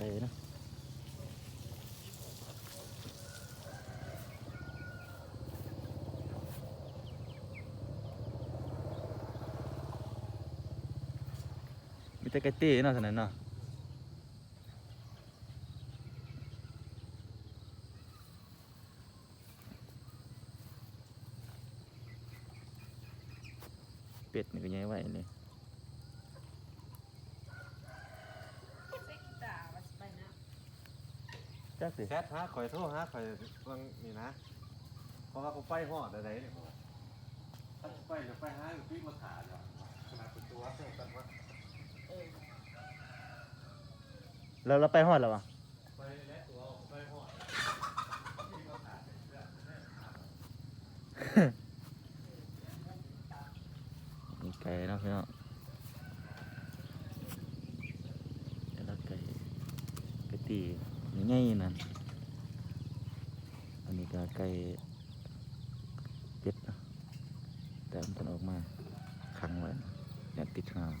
ไก่เนาะมีแต่ไก่เต้เนาะเท่านั้นเนาะเป็ดนี่ก็ยังไหวเลย จักสิแชทหาข่อยโทรหาข่อยวังนี่นะ เพราะว่าเขาไปหอดอะไรเนี่ยถ้าไปจะไปหาอยู่พี่มาขาดอะขนาดเป็นตัวเท่ากันว่าแล้วเราไปฮอดแล้ววะไปแล้วตัวไปหอดพี่มาขาดเนี่ยมีไก่เนาะพี่น้องแล้วไก่ไก่ตี ง่ายนั่นอันนี้ก็ไก่เป็ดแต่มันออกมาขังไว้อย่าติดหาง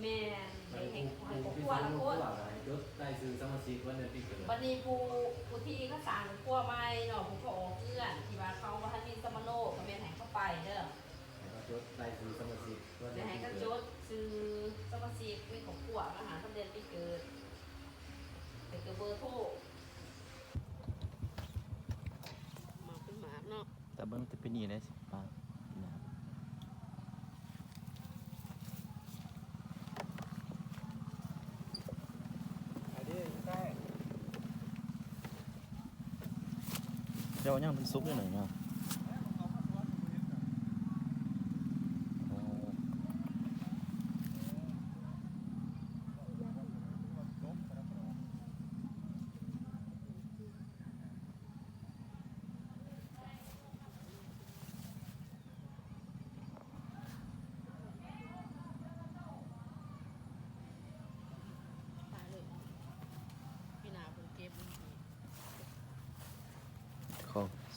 แม่ แห่งของครัวละคนยศได้ซื้อสมาชิกวันเดือนปีเกิดวันนี้ผู้ผู้ที่เขาสั่งครัวไม้เนาะผู้เขาออกเพื่อนที่ว่าเขาว่าให้มีสมโนก็แม่นให้เข้าไปเด้อยศได้ซื้อสมาชิกวันเดืแม่อนให้ปีก็เกิจดดซื้อสมาชิกเป็นของครัวอาหารสำเร็จปีเกิดแต่ก็เบอร์โทรมาเป็นหมาเนาะแต่เบิ้งจะเป็นนี่ได้สิปลานะ เจ้าย่างเป็นซุปอยู่หน่อยเนาะโอ้ ตายเลยพี่นาคนเก็บมันดี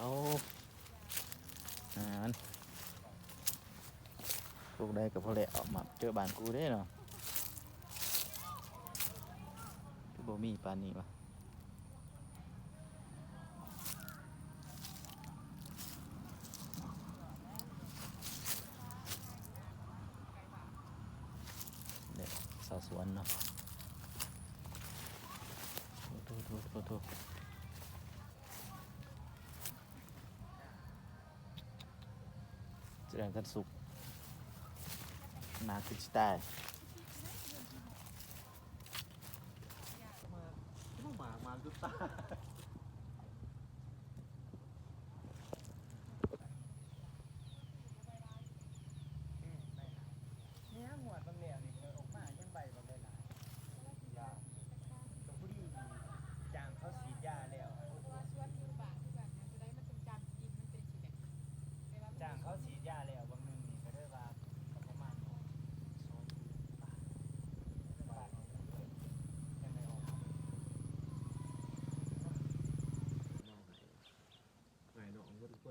เป็นยังไงเนี่ยอ๋อมันเล็งเราอ่านพวกได้กับพ่อแหละออกมาเจอบ้านกูได้เนาะคือบ่มีปานนี้วะเด็กสาวสวนเนาะโทษโทษโทษโทษ แสดงกันสุขนาคือสไตล์ม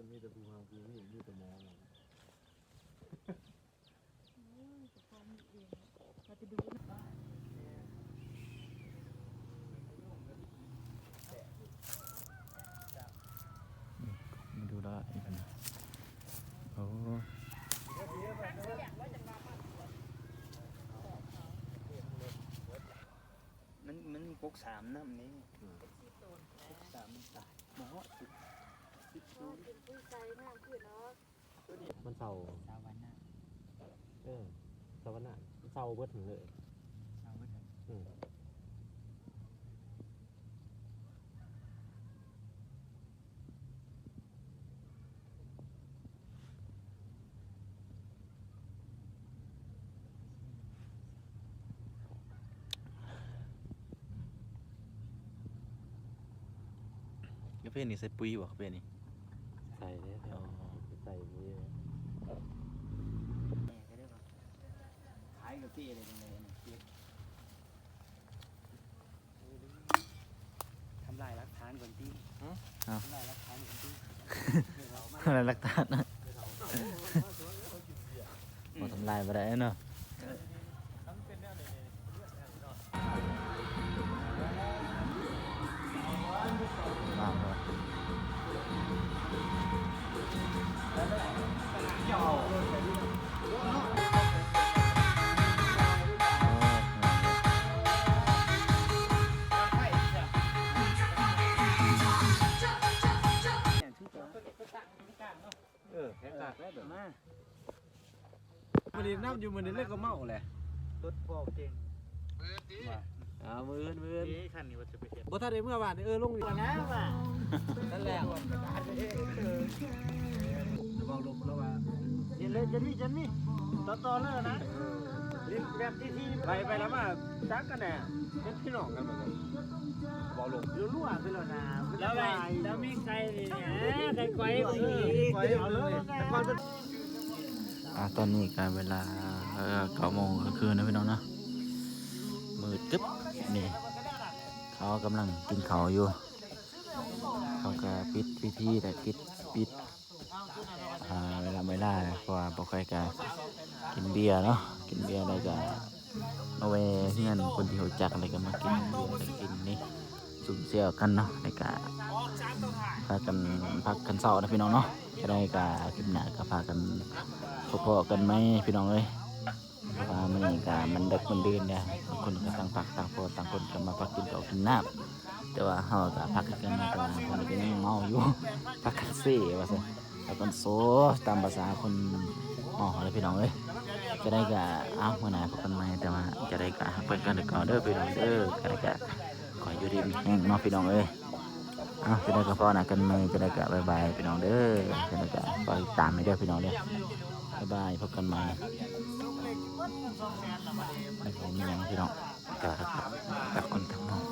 นมีแต่ภูมิภูมิมีแต่หมอเราจดูดูละอีกนะโอ้มันมันพวกสามน้ำนี้พกสามตายหมอจุด สิบสิบศูนย์มันเศร้าสามวันหน้าเออสวรรค์น่ะเศร้าเบิดถึงเลยสามวันหน้าอืมกาแฟนี่ใส่ปุ๋ยบ่กาแฟนี่ ใส่เนี่ยใส่นี่ แม่ก็ได้ว่า ขายกับพี่อะไรตรงนี้นะเก็บทำลายหลักฐานก่อนพี่ทำลายหลักฐานก่อนพี่อะไรลักตานะบ่ทำลายบ่ได้เนาะากแล้วเด้อมามันนี่น้ำอยู่มันนี่เล่นก็เมาแหละรถพ่อเก่งอ่ามืออื่นมืออื่นนี่คันนี้ว่าจะไปเห็นบ่ทันได้เมื่อวานนี่เออลงนี่ก่อนนะว่านั่นแหละเบาลมแล้วว่าเดี๋ยวเลยจะมีจะมีต่อต่อเลยนะลิ้นแบบที่ที่ไปไปแล้วมาจักกันแน่เป็นพี่น้องกันเหมือนกัน เบาลมรู้รั่วไปแล้วนะแล้วไงแล้วมีใครนี่เนี่ยใครไกวเออไว้เอาเลยแต่ก่อนเป็นอ่าตอนนี้ก็เวลาเอ่อ9โมงกลางคืนนะพี่น้องเนาะมืดตึ๊บนี่ เขากำลังกินเขาวอยู่ เขาก็ปิดพิธีแต่ปิดปิดอ่าเวลาเวลาเพราะว่าบ่ค่อยก็กินเบียร์เนาะกินเบียร์แล้วก็เอาไว้เงินคนที่รู้จักอะไรก็มากินเบียร์แล้วกินนี่ สุ่มเสี่ยวกันเนาะแล้วก็พากันพักกันเศร้านะพี่น้องเนาะจะได้ก็คลิปหน้าก็พากันพอๆกันไหมพี่น้องเอ้ยเพราะว่ามันก็มันดึกมันดื่นเนี่ยบางคนก็ต่างพักต่างพอต่างคนก็มาพักกินข้าวกินน้ำแต่ว่าเฮาก็พักกันนะแต่ว่าคนก็ยังเมาอยู่พักกันเซ่ว่าซั่นแล้วก็โซตามภาษาคนหมอเลยพี่น้องเอ้ยจะได้ก็อ้าวมื้อหน้าพบกันใหมแต่ว่าจะได้ก็ฮักเพิ่นกันเด้อก่อนเด้อพี่น้องเด้อก็ได้ก็ข ออยู่ริมีแห้งเนาะพี่น้องเอ้ยอ้าวจะได้ก็พอหนะกันใหม่จะได้กับ๊ายบายพี่น้องเด้อจะได้ก็คอยตามให้เด้อพี่น้องเด้อบ๊ายบายพบกันใหม่ไม่ผมมีหยังพี่น้องก็กับกับคนทั้งหมด